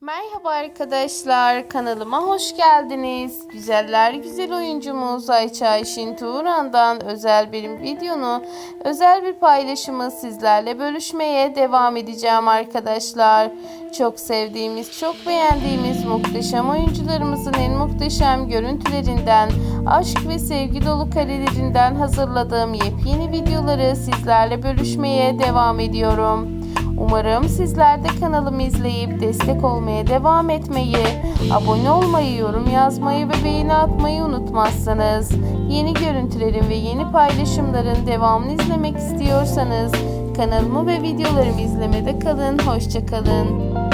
Merhaba arkadaşlar, kanalıma hoş geldiniz. Güzeller güzel oyuncumuz Ayça Ayşin Turan'dan özel bir videonu, özel bir paylaşımı sizlerle bölüşmeye devam edeceğim arkadaşlar. Çok sevdiğimiz, çok beğendiğimiz muhteşem oyuncularımızın en muhteşem görüntülerinden, aşk ve sevgi dolu karelerinden hazırladığım yepyeni videoları sizlerle bölüşmeye devam ediyorum. Umarım sizler de kanalımı izleyip destek olmaya devam etmeyi, abone olmayı, yorum yazmayı ve beğeni atmayı unutmazsınız. Yeni görüntülerin ve yeni paylaşımların devamını izlemek istiyorsanız kanalımı ve videolarımı izlemede kalın. Hoşçakalın.